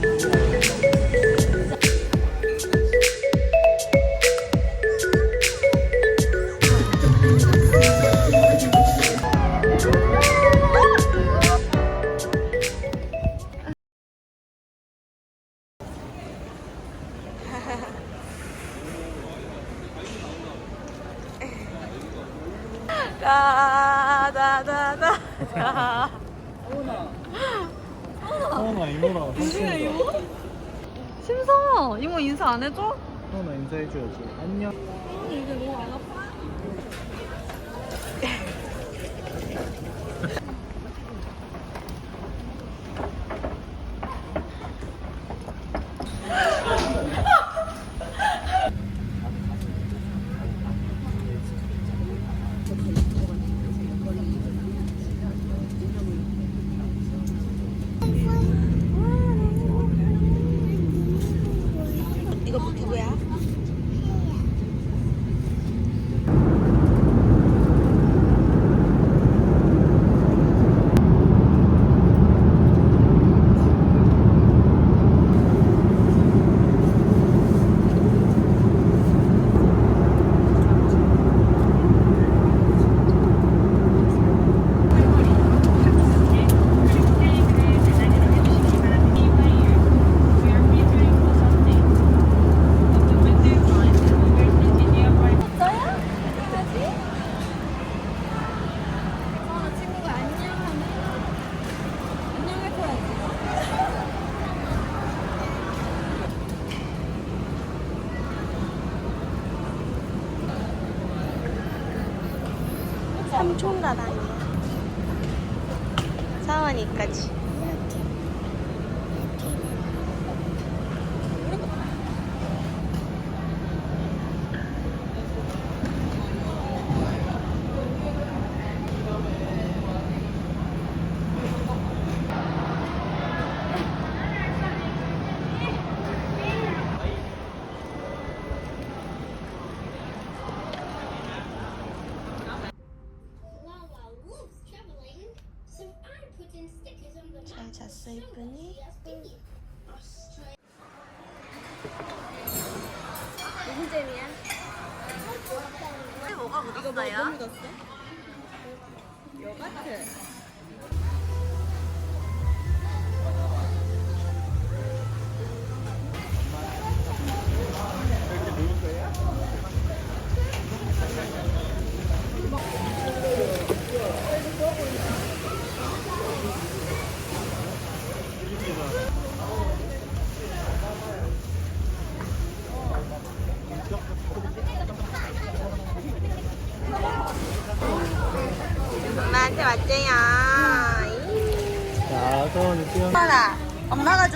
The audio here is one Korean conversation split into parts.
다 삼촌가방이야. 사원이까지. 무슨 잼이야? 뭐가 묻었어요? 엄마한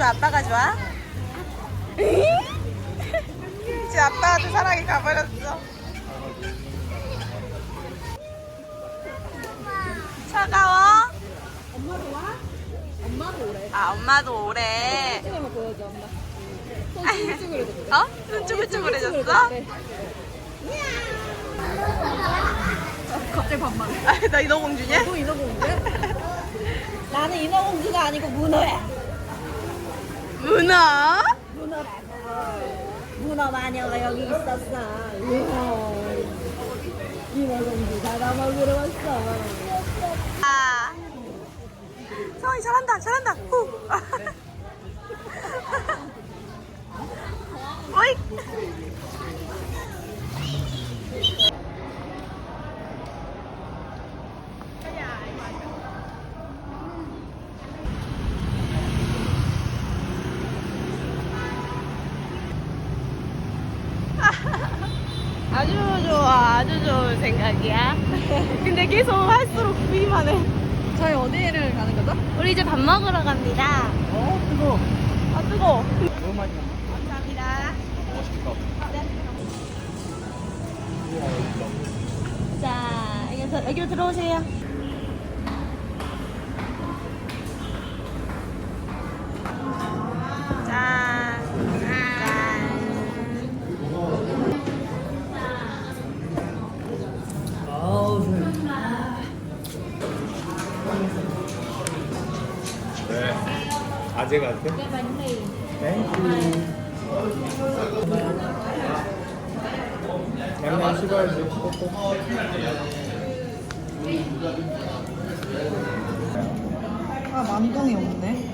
좋아 아빠가 좋아? 지금 아빠한테 사랑이 가버렸어. 차가워? 엄마도 와? 엄마도 오래. 아 엄마도 오래. 한번 보여줘 엄마 손 쭈글쭈글해졌어 어? 쭈글쭈글해졌어? 갑자기 반말해 아, 나 인어공주냐? 또 인어공주? 나는 인어공주가 아니고 문어야 문어? 문어라고 문어 마녀가 여기 있었어 우와. 인어공주 잡아먹으러 왔어 아. 성이 잘한다, 잘한다. 후. 어이. 아주 좋아, 아주 좋은 생각이야. 근데 계속 할수록 구이만 해. 저희 어디를 가는 거죠? 우리 이제 밥 먹으러 갑니다. 어 뜨거 아, 뜨거. 너무 많이 감사합니다. 맛있겠다 자, 여기서, 여기로 들어오세요. 아재 같아? cái bánh mì 땡큐 양념 식어야지. 꼭꼭 아 만동이 없네.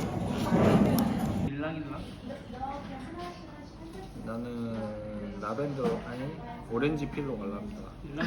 일랑일랑? 나는 라벤더 아니 오렌지 필로 갈랍니다. 일랑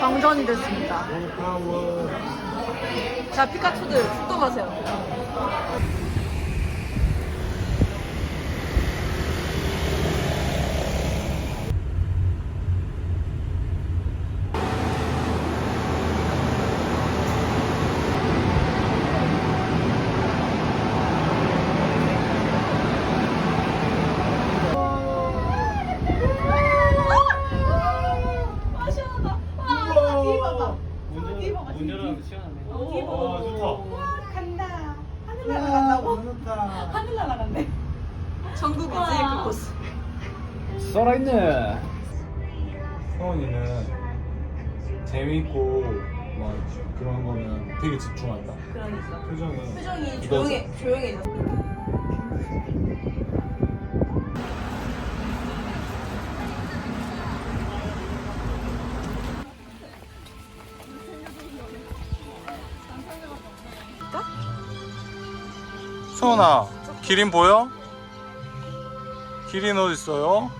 정전이 됐습니다. 자, 피카츄들 출동하세요. 문 열어놓으면 시원하네 와 좋다 간다 하늘 너무 좋다 하늘 날아간대 전국이지, 그 코스. 살아있네 서원이는 재밌고 막 그런 거는 되게 집중한다 그러니까. 표정은 표정이. 조용해, 조용해졌어. 서원아 기린 보여? 기린 어디 있어요?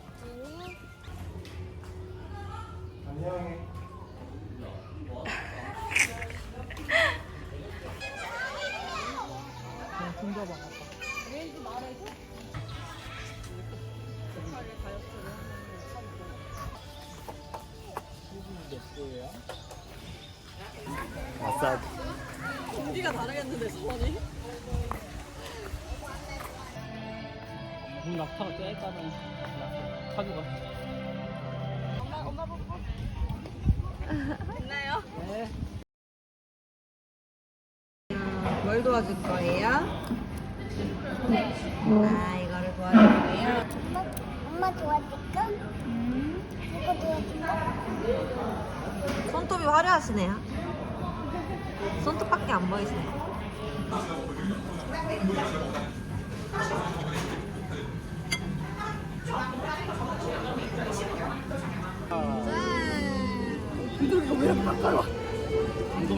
공기가 다르겠는데, 서원이? 낙타가 떼까는 카드가 있나요? 뭘 도와줄 거예요? 아 이거를 도와줄 거예요 엄마, 엄마 도와줄까? 이거 도와줄까? 손톱이 화려하시네요 손톱밖에 안 보이시네요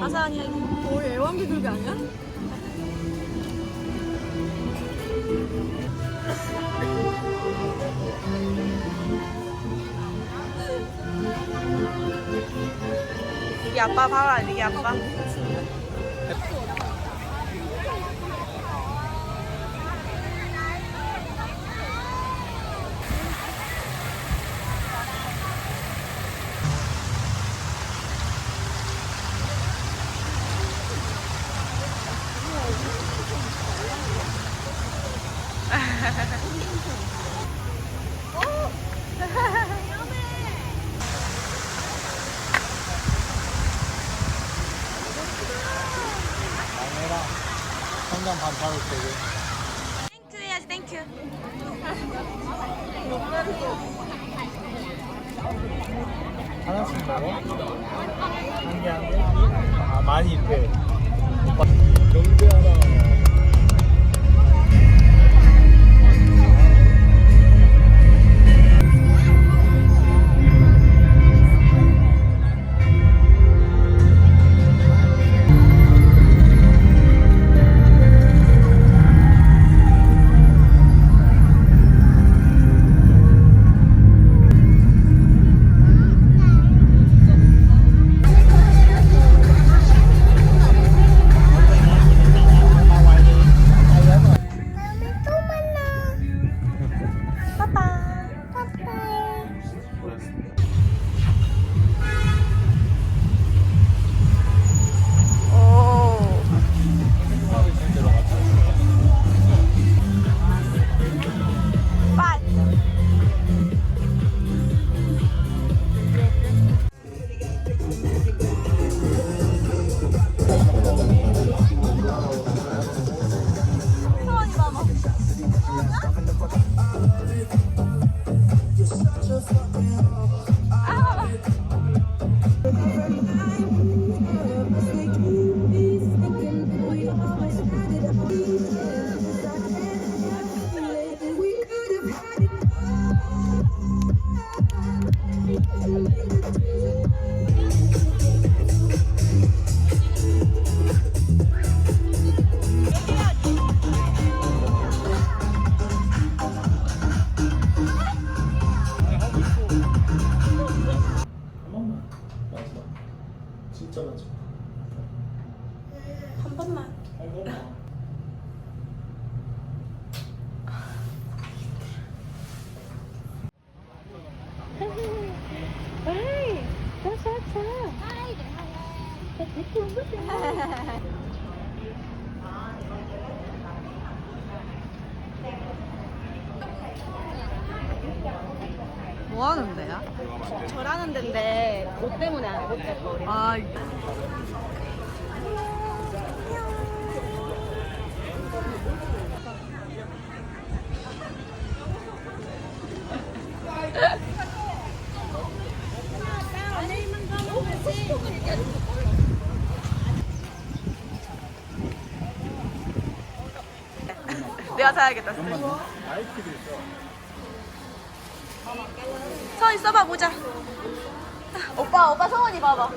아사니, 거의 애완 비둘기 아니야? 아빠 봐라, 이게 아빠. 막내랑 성장 반 잡을 때고 뭐 하는 데야? 절하는 데인데 옷 때문에 안못갈 거리. 아, 내가 사야겠다. 서원이 써봐 보자. 오빠 오빠 서원이 봐봐.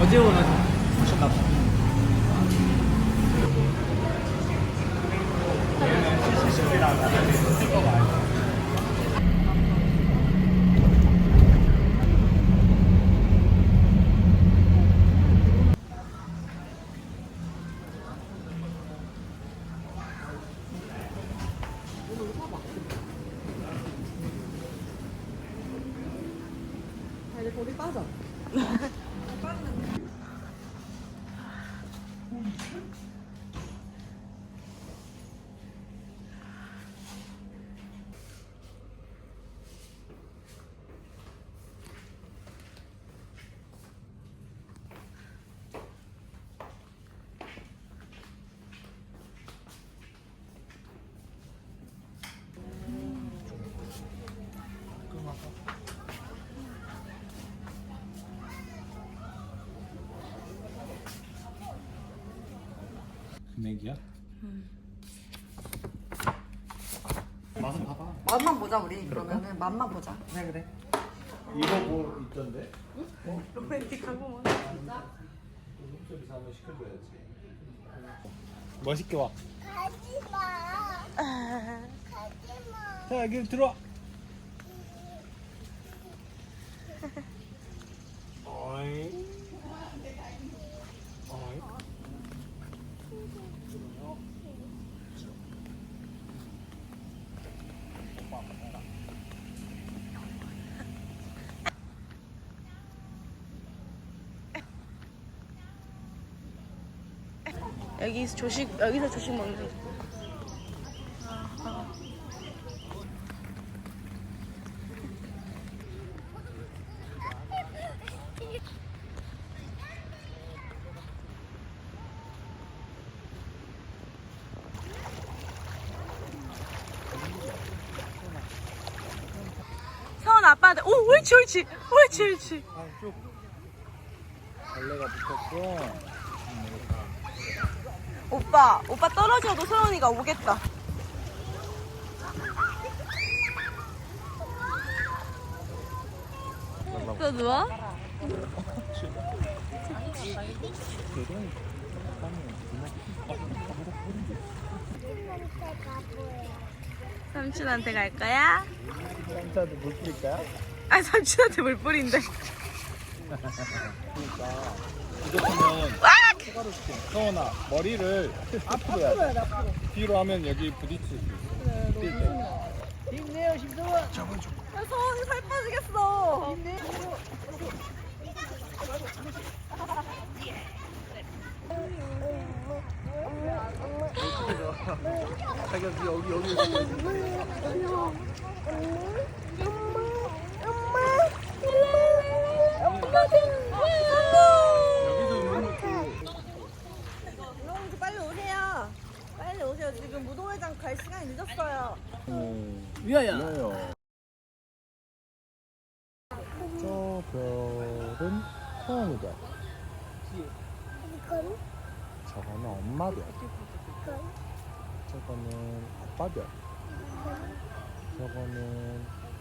어제 오늘 오셨나 봐. 얘는 70이랑 나는 스티커가 아니야. 이제 볼이 빠져. 금액이야? 맛은 봐봐. 맛만 보자 우리. 그러면은 맛만 보자. 그래 그래. 이거 뭐 있던데? 로맨틱하고 뭐. 목소리 한번 시켜줘야지. 멋있게 와. 자 여기 들어와. 여기서 조식 여기서 조식 먹는. 거. 서원 아빠한테 오 옳지 옳지 옳지 옳지 아 쭉. 벌레가 붙었어. 오빠 오빠 떨어져도 서원이가 오겠다 또 누워? 삼촌한테 갈 거야? 깜짝도 물 뿌릴까요? 아 삼촌한테 물 뿌린대 그러니까 이렇게면 초가루 시켜. 서원아 머리를 앞으로 해야 돼. 뒤로 하면 여기 부딪힐 수 있어. 뛸 때. 야 서원이 살 빠지겠어 자기가 여기 여기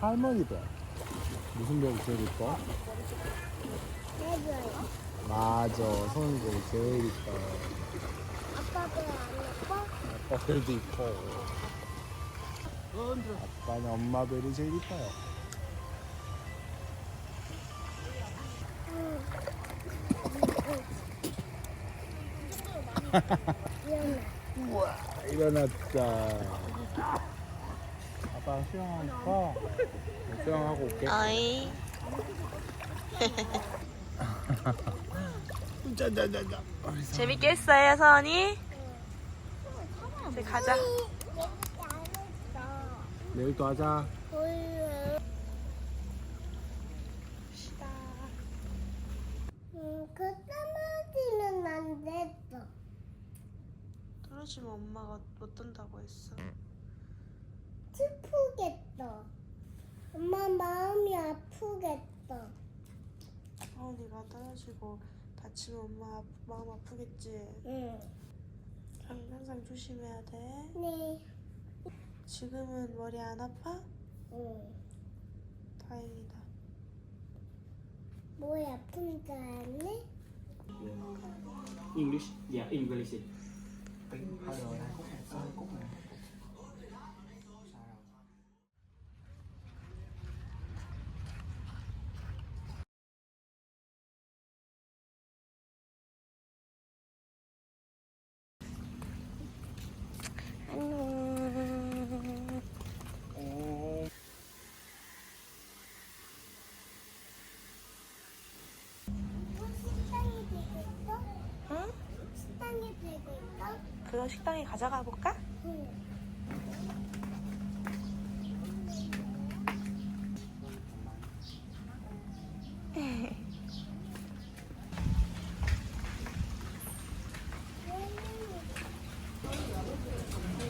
할머니 별. 무슨 별이 제일 이뻐? 해줘요. 맞아. 손이 제일 이뻐. 아빠도 안 예뻐? 아빠 별도 이뻐. 아빠는 엄마 별이 제일 이뻐요. 미안해. 일어났다. 아빠 수영하니까 수영하고 올게. 어이. 짜자자자. 재밌게 했어요, 서원이? 이제 가자. 내일 또 하자. 볼래. 음, 그 떨어지면 안 됐어. 떨어지면 엄마가 못 든다고 했어. 슬프겠다. 엄마 마음이 아프겠다. 서원이가 떨어지고 다치면 엄마 아- 마음 아프겠지. 응. 항상 조심해야 돼. 네. 지금은 머리 안 아파? 응. 다행이다. 머리 아픈 줄 알았네? English, yeah, English. 식당이 되고 있어? 응? 식당이 되고 있어? 그럼 식당에 가져가 볼까? 응.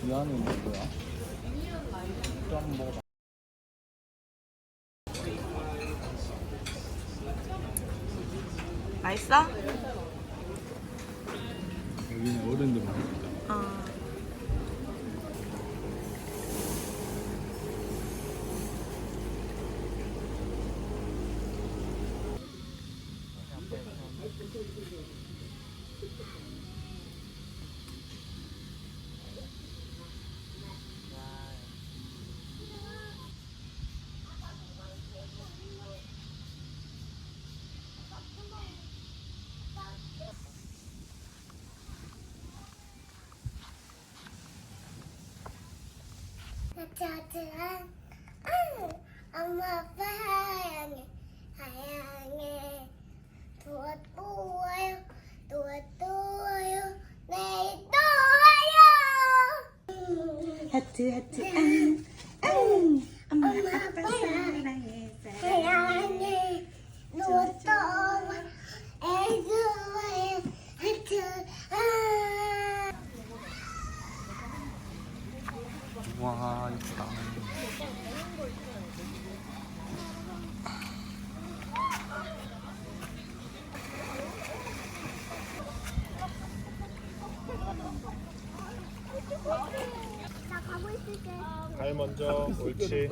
이 안에 있는 거야? 또 한번 먹어봐. 맛있어? 여기는 어른들만 있다. 어. 응. 엄마 아빠 사랑해. 사랑해. 도와 또 와요. 도와 또 와요. 내일 또 와요. 하트 하트 안. 안. 엄마 아빠 사랑해. 사랑해. 도와 또 와. 애교 와요. 하트. 아. 와, 이쁘다. 나 가고 있을게. 발 먼저. 옳지.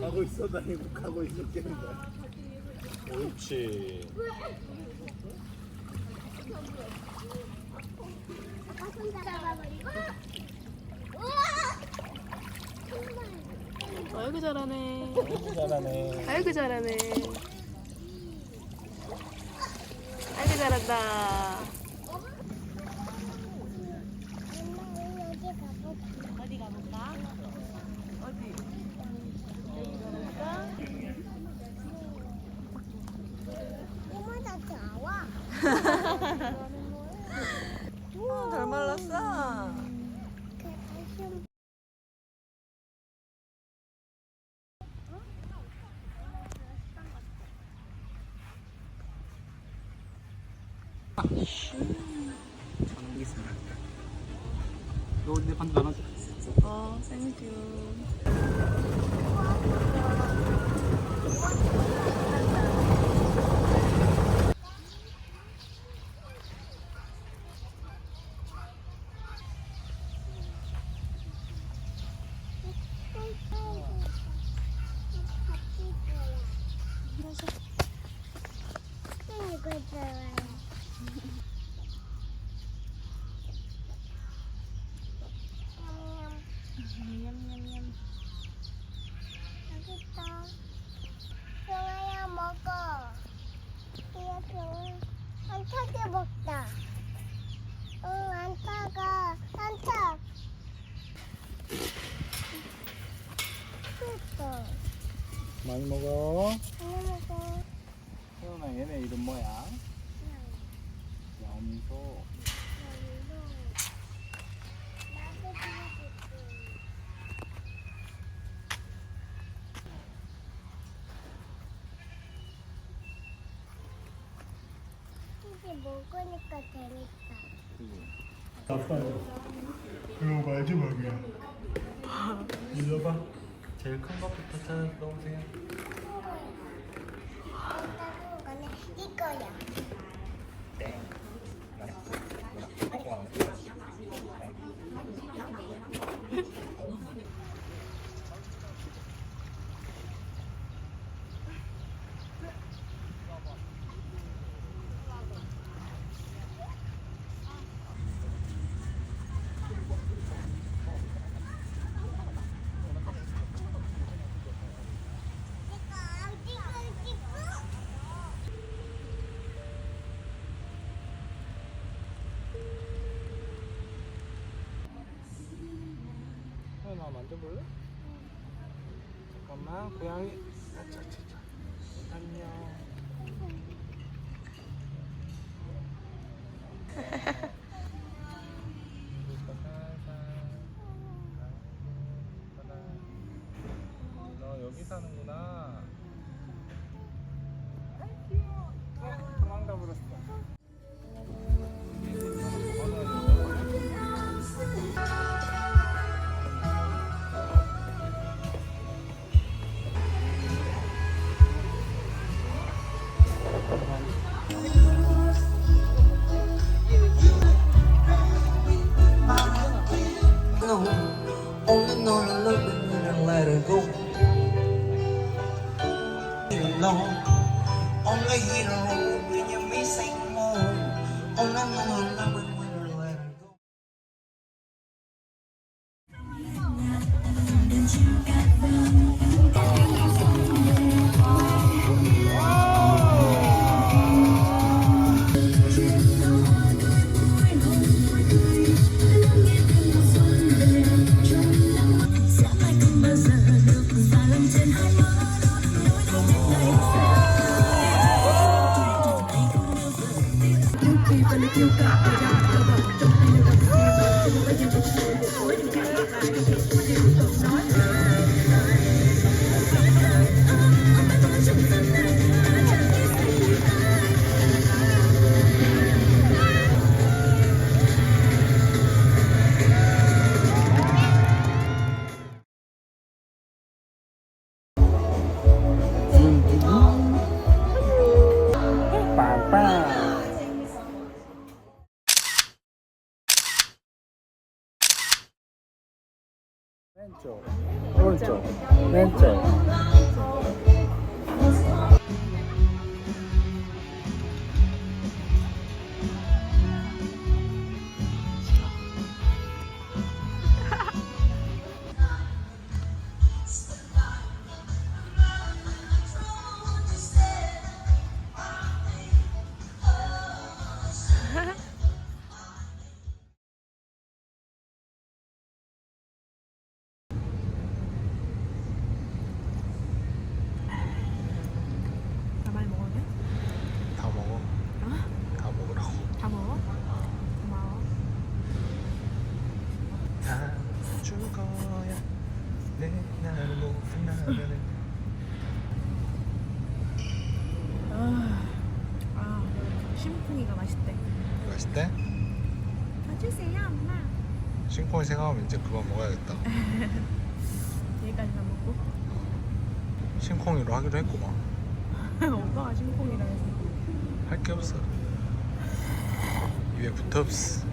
가고 있어도 아니고 가고 있었겠는 거야. 옳지. 아빠 손 잡아버리고. 우와! 아이고 잘하네. 잘하네. 아이고 잘하네. 아이고 잘한다. 엄마 여기 가볼까? 어디 가볼까? 어디? 이모다 좋아. 어, 잘 말랐어. 그 너내 반도 나눠줘. 어, 땡큐. 먹다. 응, 안 타가. 안 타. 예뻐. 많이 먹어. 안 먹어. 태연아 얘네 이름 뭐야? 염소. 먹으니까 재밌다. 이거 마지막이야. 읽어봐. 제일 큰 것부터 찾아 넣으세요. 이거는 이거야. 태연아 만져볼래? 잠깐만 고양이. 아차차차. 안녕. 너 여기 사는구나. 年長。年長。長。 내 나를 못 나가는. 아, 심쿵이가 맛있대. 맛있대? 가주세요, 엄마. 싱콩이 생각하면 이제 그만 먹어야겠다. 여기까지만 먹고. 싱콩이로 하기로 했구만. 오빠가 심쿵이라 해서. 할 게 없어. 입에 붙어 없어.